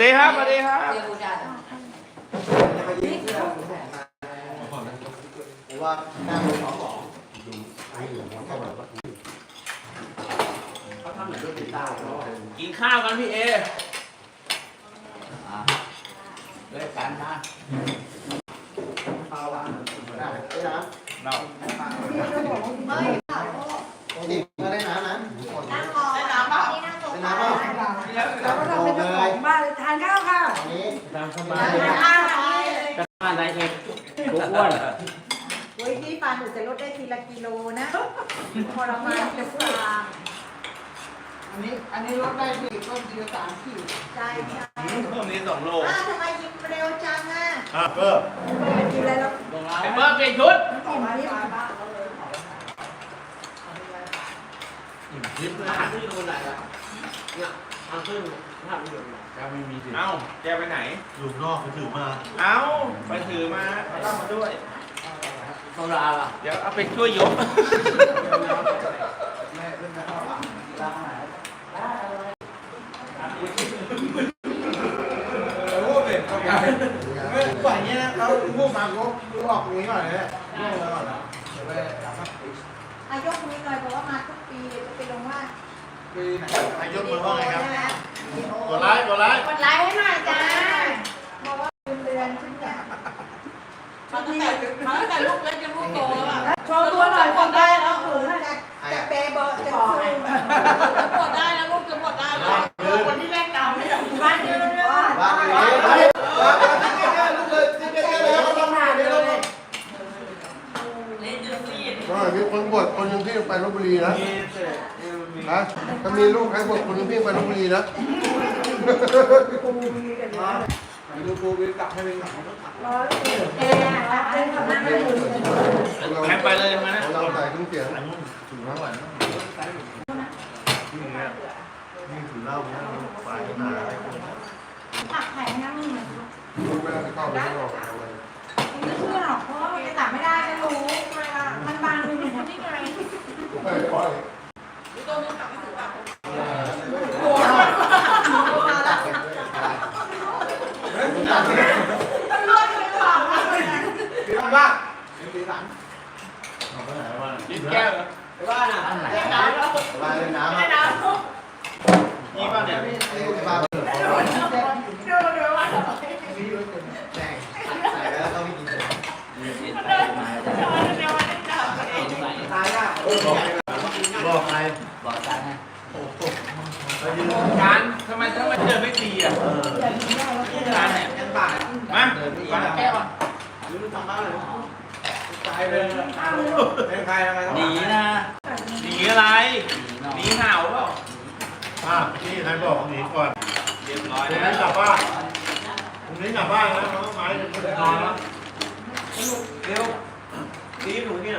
ดีครับสวัสดีครับ เดี๋ยวกูจะ ผมว่าหน้ามือเขาบอกดูไอ้เหลืองเขาแบบว่า เขาทำเหมือนรถติดตามเขาอะ กินข้าวกันพี่เอ เลิกกันนะ เปล่าอะได้ได้นะ เรา นี่ก็ได้นะนะ นั่งรอได้น้ำเปล่านี่นั่งตรง ได้ นั้ นะ น เปล่า เราก็ทำเป็นเจ้าของบ้านทานข้าวค่ะ อันนี้ ตา มสบาทายนข้าวอะไรบ้านนายเอกทุกอ้วนเฮ้ยพี่ปานหนูจะลดได้ทีละกิโลนะพอเรามาจะพูดอันนี้อันนี้ลดได้ที่ต้นเดียวสามขีดใช่ใช่เพิ่มนี้สองโลอ้าวทำไมยิ้มเร็วจังอะอะเพิ่มกินอะไรแล้วลงแล้วไอ้เบิร์ดเปลี่ยนชุดกินนิดยิบอาหารที่โดนไหนอะเนี่ยทางขึ้น ภาพไม่โดนไหนจะไม่มีสิเอ้าแกไปไหน อยู่นอกไปถือมาเอ้าไปถือมาเอาเหล้ามาด้วย โซดาล่ะเดี๋ยวเอาไปช่วยยกกว่านี้นะเขาพูดมาก็ออกนี้ก่อนเลยนี่ก่อนอายกมือหน่อยเพราะว่ามาทุกปีเดี๋ยวจะไปลงว่า นายกมือว่าไงครับใช่ไหมกดไลค์กดไลค์กดไลค์ให้หน่อยจ้าบอกว่าเดือนเดือนฉันเนี่ยมาตั้งแต่มาตั้งแต่ลูกเล็กจนลูกโตแล้วอะโชว์ตัวหน่อยคนได้แล้วถือจะจะเปย์เบอร์จะซื้อจะปวดได้แล้วลูกจะปวดได้แล้วคนที่แรกดาวไม่ได้บ้านเดียวเลยว่าบ้านนี้เฮ้ยบ้านนี้แก่ๆลูกเลยแก่ๆแล้วก็ต้องมาเลย เล่นจนซีด ก็มีคน บวชคนหนึงที่ไปลบบุรีนะฮะถ้ามีลูกใครบวชคนหนึงที่ไปลบบุรีนะดูกูวิกลับให้เป็นหนังร้อยแอร์เต้นทำหน้าไม่ได้เลยแทงไปเลยใช่ไหมนะเราใส่เครื่องเสียงถึงเท่าไหร่นี่ถือเหล้าเนี่ยปลายหนาตักแข็งนะมึงลูกไม่ได้เข้าไปข้างนอกอะไรไม่เชื่อหรอกเพราะว่ามันจะตักไม่ได้ฉันรู้มันบางมือหนูนี่ ไงไม่ปล่อยลูกโตลูกกลับไม่ถึงปากว่าเอาไปไหนวะยิ้มแก้วเหรอบ้านอะอันไหนปลายน้ำนี่ป่ะเนี่ยไอ้ปลาเปิดใส่แล้วต้องกิน ตายอะ บอกใครบอกกันนะการทำไมทำไมเดินไม่ตีอะเออการเนี่ยมามาแก้วอะตายเลยเป็นใครอะไรหนีนะหนีอะไรหนีหน่อยหนีเห่าเปล่าอะนี่ใครบอกหนีก่อนเรียบร้อยแล้นี้วกลับบ้านพรุ่งนี้กลับบ้านนะน้องไม้จะนอนแล้วเร็วตีหนูเนี่ย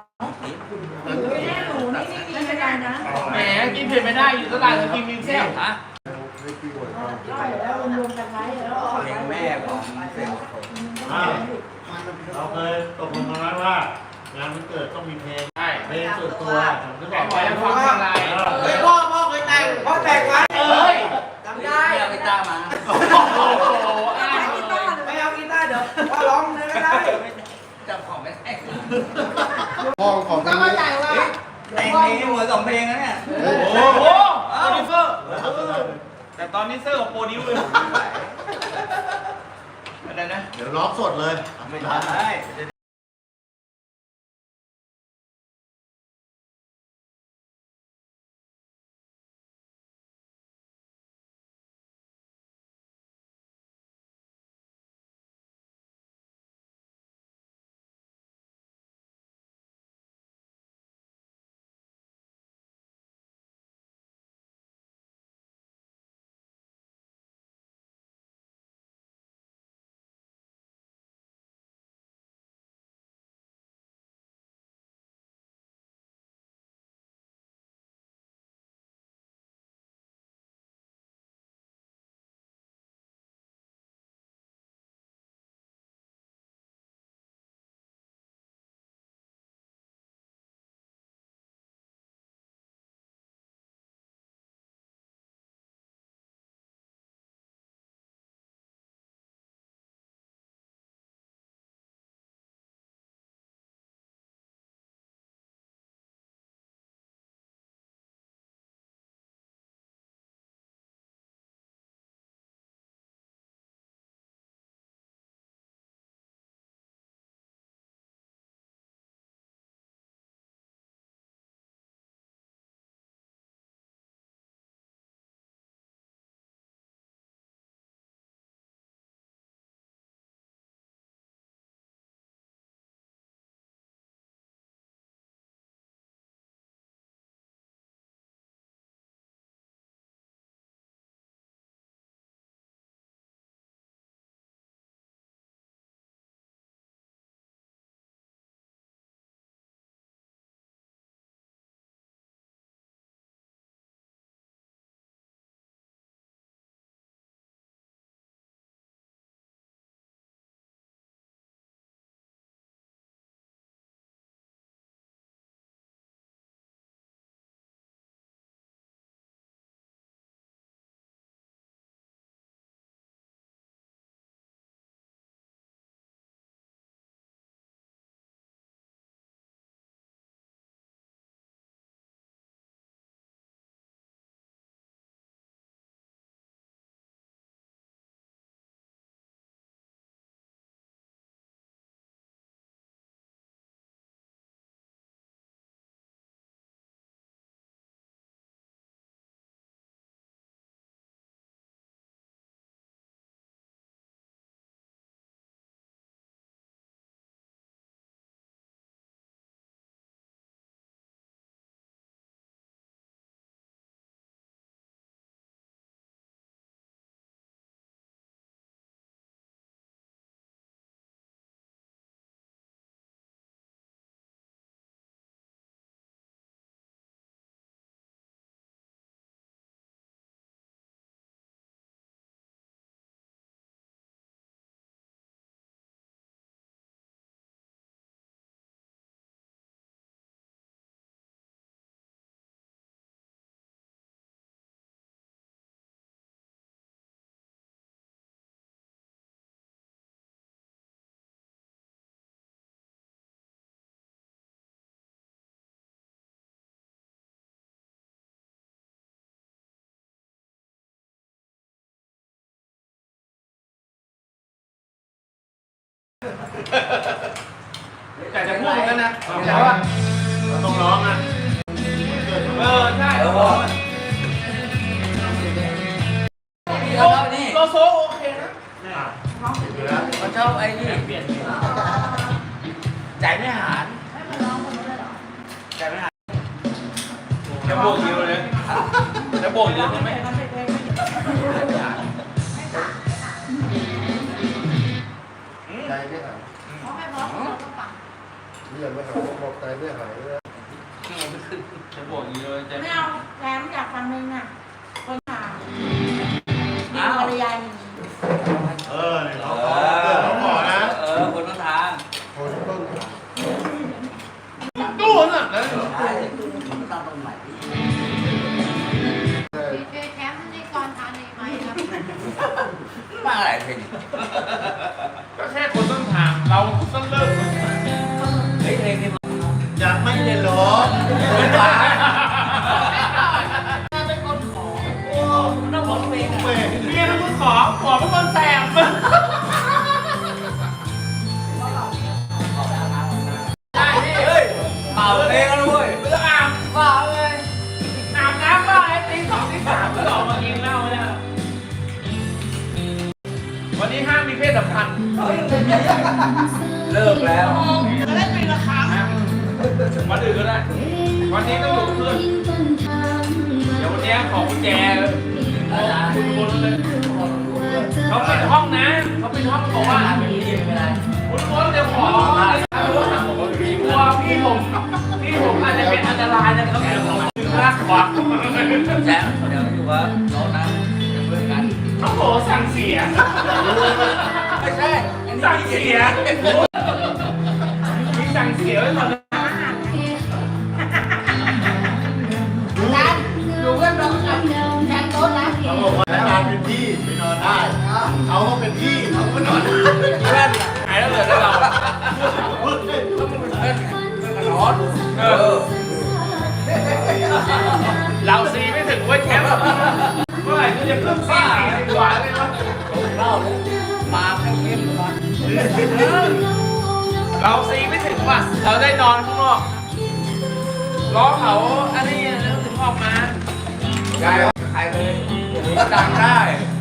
กินเผ็ดไม่ได้อยู่ตลาดกินมิวเซียมฮะไม่กี่วันได้แล้วรวมกันไว้แล้วเพลงแม่ของเซลอ้าวเราเคยตกลงกันไว้ว่างานวันเกิดต้องมีเพลงใช่เพลงส่วนตัวผมจะบแกอกบอกว่าจะฟังเพลงอะไรเฮ้ยพ่อพ่อเคยแต่งพ่อแต่งไว้เอ้ยจำได้ไปตามมาโอ้โหอ้าวเลยไม่เอากีตาร์เดี๋ยวพ่อร้องเลยก็ได้จำของไม่ได้ห้องของก็ทางเข้านี้ใจว่า แต่งเพลงหัวสองเพลงนะเนี่ยเฮ้ยโอ้โหโปรดิวเซอร์แต่ตอนนี้เซอร์ของโปรดิวเลยอะไรนะ เดี๋ยวร้องสดเลยไม่ได้ แต่จะพูดเหมือนกันนะแต่ว่าต้องร้องอะเออใช่เอโลอนี่เราชอบนี่โลโซโอเคนะเขาชอบไอ้นี่ใจไม่หารใจไม่หารจะโบกเดียวเลยจะโบกเดียวใช่ไหม อย่ามาหาบอกตายไม่หายนะเไม่ขึ้นจะบอกยีเลยจ็ไม่เอาแถมอยากฟังเพลงอะ ห้องนะเขาเป็นห้องบอกว่าคุณบนจะขอพี่กลัวพี่ผมพี่ผมอาจจะเป็นอันตรายนะครับเดี๋ยวผมถึงลากขวาแจ๊คเดี๋ยวอยู่ว่าเรานะเพื่อนกันเขาบอกสั่งเสียไม่ใช่สั่งเสียมีสั่งเสียไว้ก่อน เขาก็เป็นพี่เขาก็นอนได้เพื่อนหายแล้วเหลือแต่เราเร้อนเออเราซีไม่ถึงเว้ยแชมป์เมื่อไหร่กูจะขึ้นซีสี่สิบกว่าเลยวะเล่าเลยมาเข้เข้มมาเราซีไม่ถึงว่ะเราได้นอนข้างนอกล้อเขาอันนี้แล้วถึงออกมาได้ใครเลย ดังได้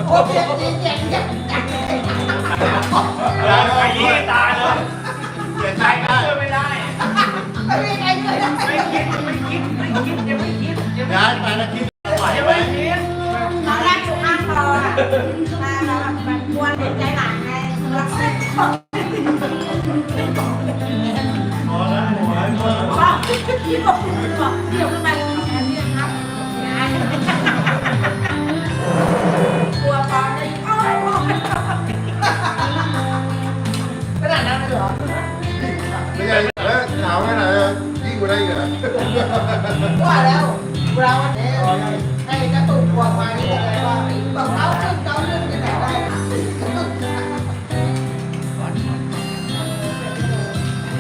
โอ้ยเจ๋งเจ๋งเจ๋งเจ๋งไปยี่ตายเลยเสียใจใจก็ได้เชื่อไม่ได้ไม่มีใครเลยนะไม่คิดไม่คิดไม่คิดยังไม่คิดยังไม่ย้ายไปแล้วคิดไหวยังไม่คิดตอนแรกอยู่ข้างคออะมาแล้วมันกวนเห็นใจหลานไงรักษาพอแล้วหัวเมื่บอกพี่บอกเดี๋ยวขึ้นไปอันนี้ครับ ไม่ใช่แล้วหนาวแค่ไหนยิ่งกว่าได้อีกเหรอว่าแล้วเราเนี่ยให้กระตุกวงมานี่เลยว่าบอกเอาขึ้นเอาขึ้นที่ไหนได้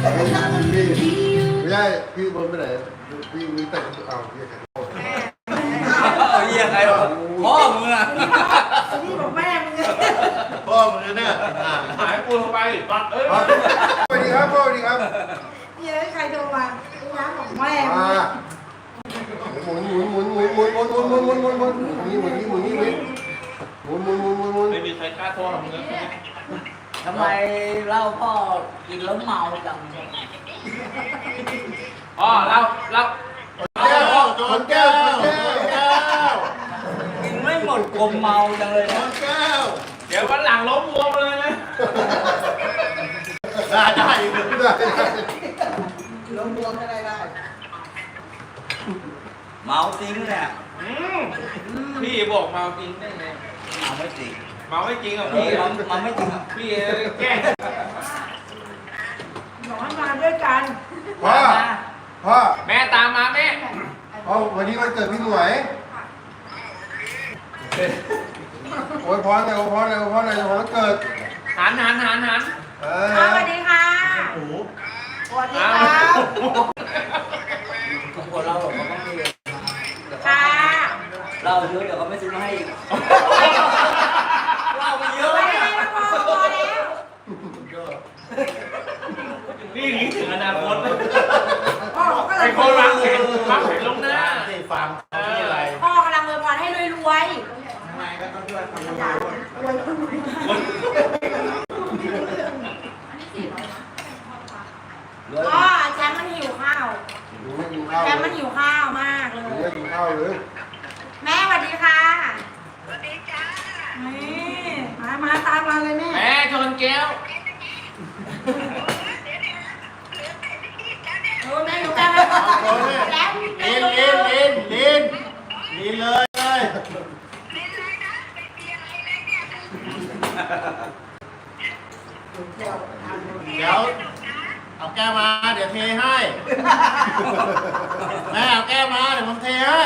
ไม่ใช่พี่บนไปไหนพี่มีแต่เอาเรียกกัน เอาเยี่ยใครหรอพ่อมึงอะ นี่บอกแม่มึงเลย พ่อมึงเนี่ย หายปูลงไปปัดเอ้ยสวัสดีครับพ่อสวัสดีครับนี่เลยใครโทรมาน้ำบอกแม่มึมางหมุนหมุนหมุนหมุนหมุนหมุนหมุนหมุนหมุนหมุนหมุนหมุนนี่หมุนนี่หมุนนี่หมุนหมุนหมุนหมุนหมุนหมุนไม่มีใครกล้าโทรหรอกมึงทำไมเล่าพ่อกินแล้วเมาจังอ๋อเราเราแก้วจนแก้วแก้วแก้วกินไม่หมดกลมเมาจังเลยจนะนแก้ว เดี๋ยววันหลังล้มวัวมาเลยนะได้ได้ได้ลงรวมอะไรได้เมาจริงเนี่ยอืมพี่บอกเมาจริงได้ไงเมาไม่จริงเมาไม่จริงอะเอพี่อมันมันไม่จริงอะพี่แกล้งบอกให้มาด้วยกันพ่อพ่อแม่ตามมาแม่พ่อวันนี้วันเกิดพี่หน่วย โอ้ยพรเลยโอ้ยพรเลยโอ้ยพรเลยโอ้ยเกิดหันหันหันหันสวัสดีค่ะโอ้โสวัสดีอ้าค่ะวคนเราบอกว่าต้องมีเลยค่ะเราเยอะเดี๋ยวเขาไม่ซื้อมาให้อีกเราไปเยอะไแล้วพอพอแล้วนี่หนีถึงอนาคตพ่อก็เลเป็นคนวางแผนงแผนลงหน้า ฟาร์มเออ ไมก็ต้องช่วยคนรวยๆพ่อแชมป์มันหิวข้าวหนูไม่กินข้าวแชมป์เลมันยหิวข้าวมากเลหนูยไม่กินข้าวเลยแม่สวัสดีค่ะสวัสดีจ้ามามาตามมาเลยแม่ แม่ชนแก้วเออแม่อยู่กันแล้วแล้วลินลินลินลินลินเลยเลย เดี๋ยวเอาแก้วมา เดี๋ยวเทให้ แม่เอาแก้วมา เดี๋ยวผมเทให้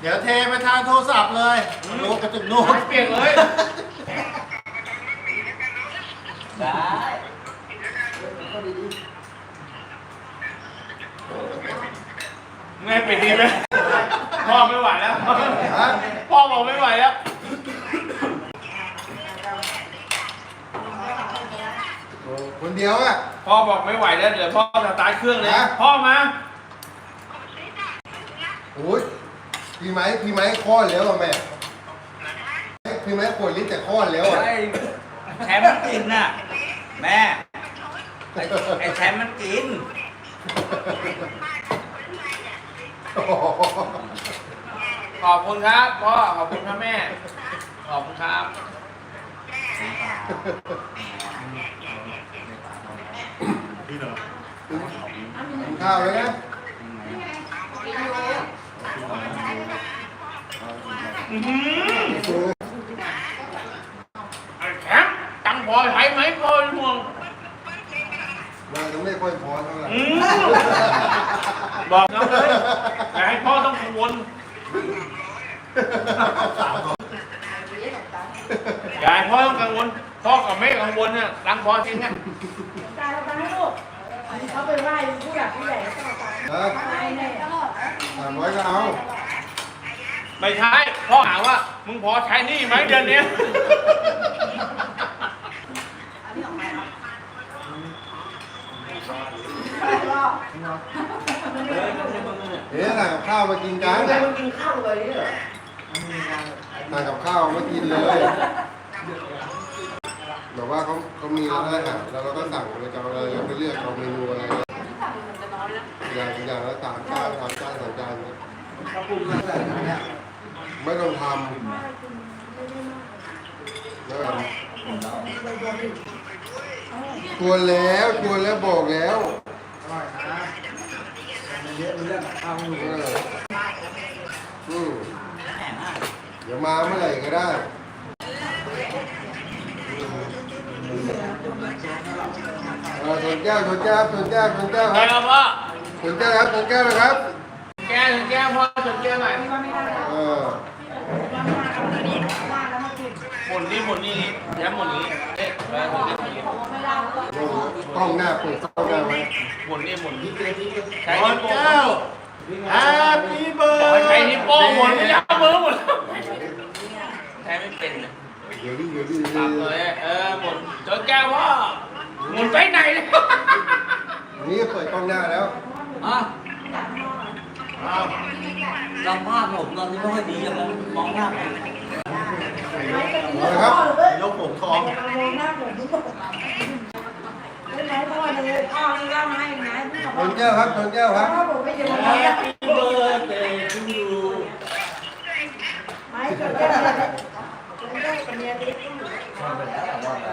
เดี๋ยวเทไปทางโทรศัพท์เลยรู้กระจุกนู้นเปลี่ยนเลย ได้ แม่ปิดดีไหมพ่อไม่ไหวแล้ว ฮะ พ่อบอกไม่ไหวแล้ว โอ้คนเดียวอะ พ่อบอกไม่ไหวแล้วเดี๋ยวพ่อสตาร์ทเครื่องเลย ฮะ พ่อมาโอ้ยพี่ไม้พี่ไม้คลอดแล้วอะแม่พี่ไม้ขวดลิ้นแต่คลอดแล้วอะไอ้แชมป์มันกินน่ะ แม่ไอ้ไอ้แชมป์มันกิน โอ้โหขอบคุณครับพ่อขอบคุณครับแม่ ขอบคุณครับพี่เหรอ กินข้าวเลยนะอื้อหือไอ้แชมป์ตังค์พอใช้ไหมพ่อเป็นห่วงมาจะไม่ค่อยพอเท่าไหร่อืมบอกน้องเลยอย่าให้พ่อต้องกังวลอย่าให้พ่อต้องกังวลพ่อกับแม่กังวลเนี่ยตังค์พอจริงอะตายแล้วตายให้ลูก เขาไปไหว้ผู้หลักผู้ใหญ่ก็ตายนะตายแน่สามร้อยก็เอาไม่ใช่พ่อหาว่า มึงพอใช้หนี่ไหมเดือนเนี้ยเดี๋ยวสั่งกับข้าวมากินกันแต่มันกินข้าวเลยเหรอสั่งกับข้าวมากินเลย แบบว่าเขาเขามีร้านอาหารแล้วเราก็สั่งเราจะเอาอะไรเราไปเลือกเอาเมนูอะไรอย่างอย่างละสามจานสามจานสามจานเนี่ยเขาปรุงมาใส่ไหนเนี่ยไม่ต้องทำแล้วกันชวนแล้วชวนแล้วบอกแล้วอร่อยนะเยอะเรื่องข้าวไม่รู้เอเลยออืมเดี๋ยวมาเมื่อไหร่ก็ได้ เออชนแก้วชนแก้วชนแก้วชนแก้วคแก้รับวพ่อชนแก้วครับชนแก้วนะครับแก้วแก้วพ่อจนแก้วหน่อยเออหมุนนี่หมุนนี่ย้ำหมุนนี้เอ๊ะเออหมุนนี่หมุนนี่กล้องหน้าเปิดกล้องหน้าไว้หมุนนี่หมุนนี่ใช้ขอนิ้วโป้แก้ว Happy บอกให้ใช้ birthday นิ้วโป้งหมุนไม่ยับมือหมุนใช้ไม่เป็นนะ เดี๋ยวดิเดี๋ยวดิตามเลยเออหมุนจนแก้วพ่อหมุนไปไหนเนี่ยนี่เปิดกล้องหน้าแล้วอะลำภาพผมตอนนี้ไม่ค่อยดีอย่างนั้นมองหน้าผมเอาละครับยกผมทองมองหน้าผมทุกคนไม่ไหนพ่อเลยพ่อนี่เล่ามาให้นะพี่บอกชนแก้วครับชนแก้วครับพ่อผมไม่จะมา Happy birthday to you ไม่เกิดได้เลยเกิดได้กับเมียดิ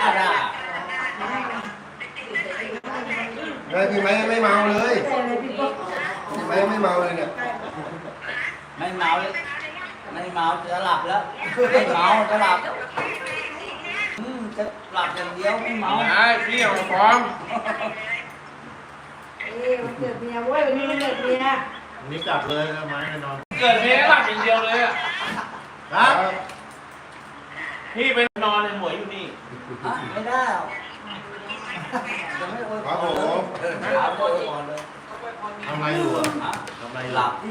อะไรนายพี่ไม้ไม่เมาเลยพี่ไม้ไม่เมาเลยเนี่ย ไม่เมาเลยไม่เมาจะหลับแล้วไม่เมาจะหลับอืมจะหลับอย่างเดียวไม่เมาไอ้พี่เอาพร้อมเอ้วันเกิดเมียเว้ยวันนี้วันเกิดเมียนี่กลับเลยนะไม้แน่นอน เกิดเพลงหลับอย่างเดียวเลยอะ ครับ พี่ไปนอนในหมวยอยู่นี่ฮะไม่ได้หรอกจะไม่อวยพครับผรเลยมไม่เอาอวยพรเลยทำอะไรอยู่อะฮะทำอะไรอหลัยู่บดิ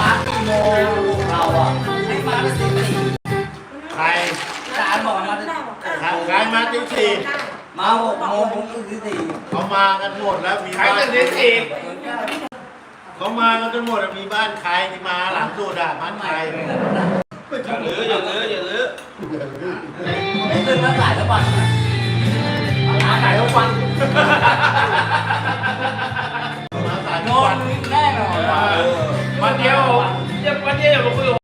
มากี่โมงเราอะไม่มาสิบสี่ใครจานบอกมาได้บอกใครใครมาตีสี่มาหกโมงผมตื่นที่สี่เขามากันหมดแล้วมีใครบ้านตื่นที่สี่ เขามากันจนหมดอะมีบ้านใครที่มาหลังสุดอะบ้านใครอย่าลื้ออย่าลื้ออย่าลื้อไม่ตื่นมาหลายแล้ววันหาขายทุกวันมาสายนทุกอวันนแน่นอนวันเดียวจะวันเดียวอย่ามาคุยกับ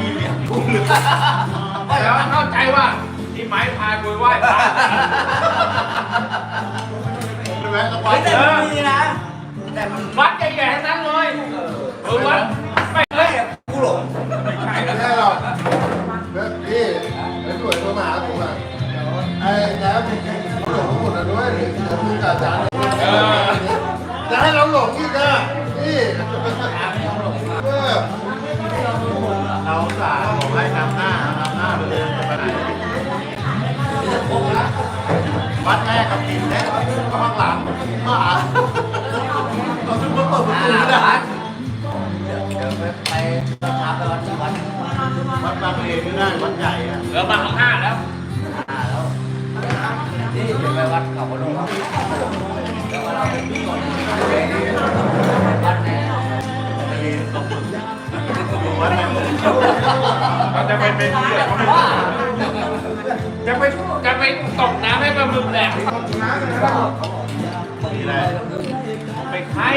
สี่เลี้ยงกุ้งหรือแล้วเข้าใจว่าที่ไม้พาคุยไหว้พระไปแวะตะวัเฮ้นยแต่มันมีนะ แต่มันวัดใหญ่ๆทั้งนั้นเลยเออวัดไม่เฮ้ยกูหลงไม่ใช่ไม่แล้วใช่หรอกแล้วพี่ไอ้สวยตัวมาหาผมอะไอ้แล้วหลงหมดแล้วด้วยแล้วมึงกับอาจารย์จะให้เราหลงอีกอะพี่เออ เราสาบอกให้นำหน้านำหน้าไปเดินไปไหนวัดแม่กับกินแน่ข้างหลังมาหาเราถึงมาเปิดประอ่าตูวัได้ดเดี๋ยวเดี๋ยวไปไปทำไปวัดที่วัดวัดบางเลนก็ได้วัดใหญ่อะเออมาข้างห้าแล้วอ่าแล้วนี่เดี๋ยวไปวัดเขาพนมแล้วเราไปที่ก่อน เราจะไปเป็นเพื่อนจะไปจะไปตกน้ำให้ปลาหมึกแหลกนี่แหละไปไข่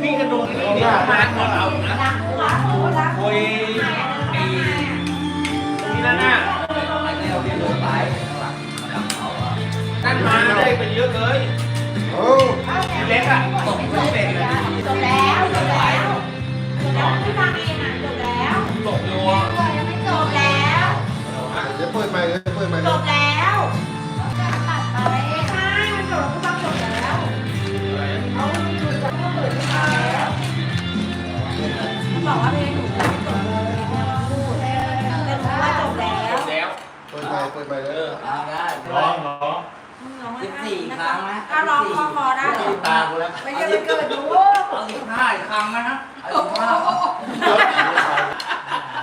พี่งกระโดูกนี่เดี๋ยวมาก่อนเรานะโอ้ยไอ้นี่นั่นน่ะไอ้เนี่ยเราเรียนรู้ไปข้างหลังข้างหลังเขาอะนั่นมาได้ไปเยอะเลยโอ้เล็กอะตกไม่เป็นเลยจบแล้วจบแล้วแล้วพี่ฟังเองอะ จบแล้วตกอยู่ยังไม่จบแล้ว เดี๋ยวเปิดใหม่เดี๋ยวเปิดใหม่จบแล้วตัดไปใช่มันจบแล้วพี่ฟังจบแล้วเขาดูจากก็เปิดพี่ฟังแล้วเขาบอกว่าเพลงหนูจบแล้วพูดแต่หนูว่าจบแล้วแล้วเปิดใหม่เปิดใหม่เลยเอาได้ร้องร้องสิบสี่ครั้งนะถ้าร้องคอคอได้ติดตากูแล้วไม่ใช่ไปเกิดหนูเอาสิบห้าครั้งนะฮะเอาสิบห้า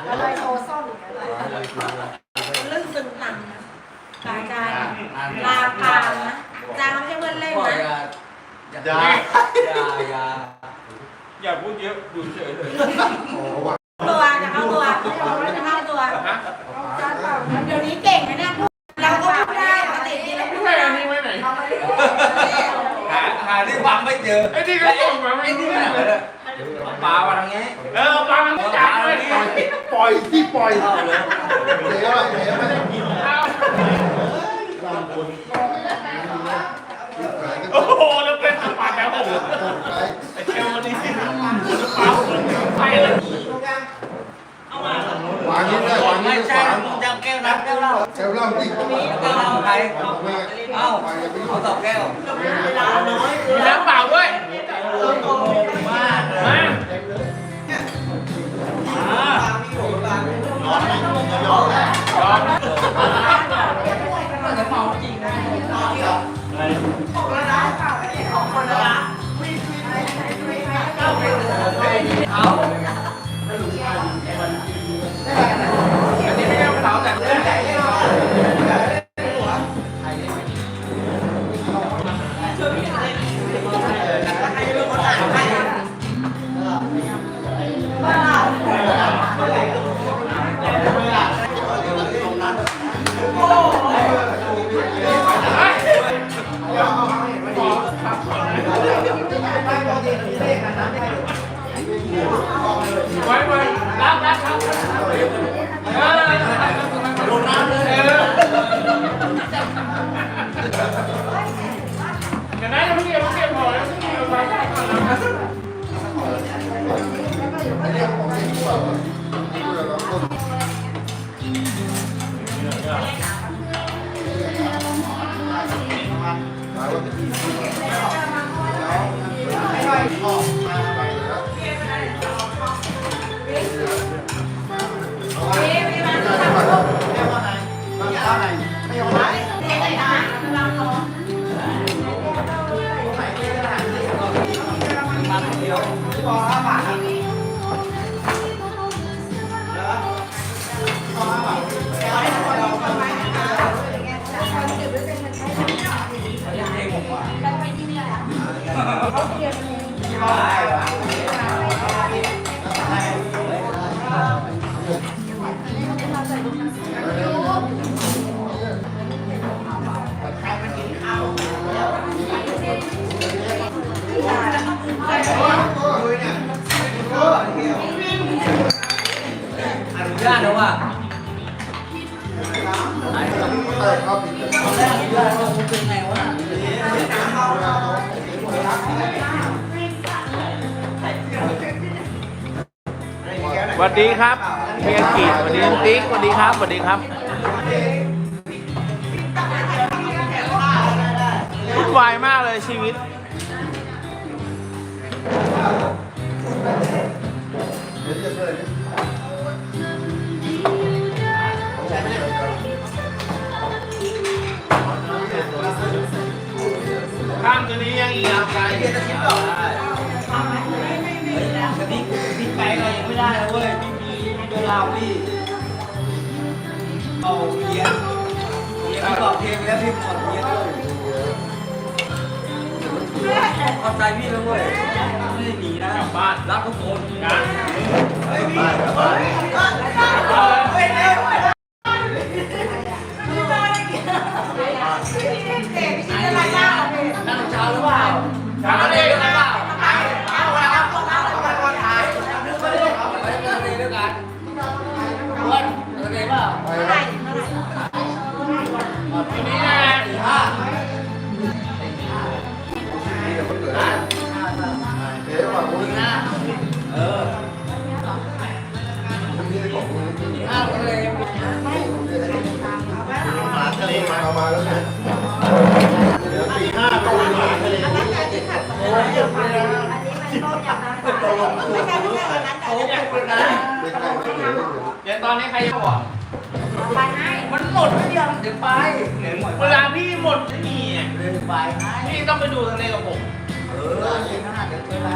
อะไรโทรซ่อนอีกอะไร ลึ่งตึงตังนะกายกายลาปางนะจางไม่ใช่เพื่อนเล่นก็นะอย่าอย่าอย่าอย่าอย่าพูดเยอะดูเฉยเลยโอ้ว่ะตัวจะเข้าตัวจะเข้าตัวฮะเดี๋ยวนี้เก่งนะเนี่ยพูดเราก็พูดได้ปกติที่เราพูดไม่ได้อันนี้ไว้ไหนหาหาที่วางไม่เจอไอ้นี่ก็ส่งมาไม่ไอ้นี่รู้ไม่เลไหนเลยย ปลามาทางนี้เออปลามันไม่จับเลยปล่อยที่ปล่อยเข้าเลยเดี๋ยวอะเดี๋ยวไม่ได้กินข้าวบางคนโอ้โหแล้วเป็นสปาแล้วโอ้โหไปไอ้เชลมันนี่สิเปล่าไปเลยวางนี้ได้วางนี้ไม่ได้ใช่วางมึงจะแก้วน้ำแก้วเหล้าแก้วเหล้าดิแก้วเหล้าใครเอ้าเอ้าไปกันไปเอาสองแก้วมีน้ำเปล่าด้วย มากเลยมาร้องไม่ถูกก็ยอมแหล สวัสดีครับเพียงกีสวัสดีน้องติ๊กสวัสดีครับสวัสดีครับวุ่นวายมากเลยชีวิต ข้ามตัวนี้ยังอีกอะไกล เฮ้ยกระดิกดิกไกลเรายังไม่ได้นะเว้ยพี่มีมีตัวเราพี่เอาเพี้ยนเพี้ยนพี่บอกเพียนแล้วพี่กดเพี้ยนด้วยเข้าใจพี่แล้วเว้ยไม่ได้หนีนะกลับบ้านรักทุกคนกันบ้านกลับบ้านนั่งเช้าหรือเปล่าทำอะไรกันบ้างเอา เดี๋ยวตอนนี้ใครจะบอกไปให้มันหมดแล้วยังเดี๋ยวไปเดี๋ยวหมดเวลาพี่หมดไม่มีอะเดี๋ยวไปให้พี่ต้องไปดูทะเลกับผม เออสี่ห้าเดี๋ยวไป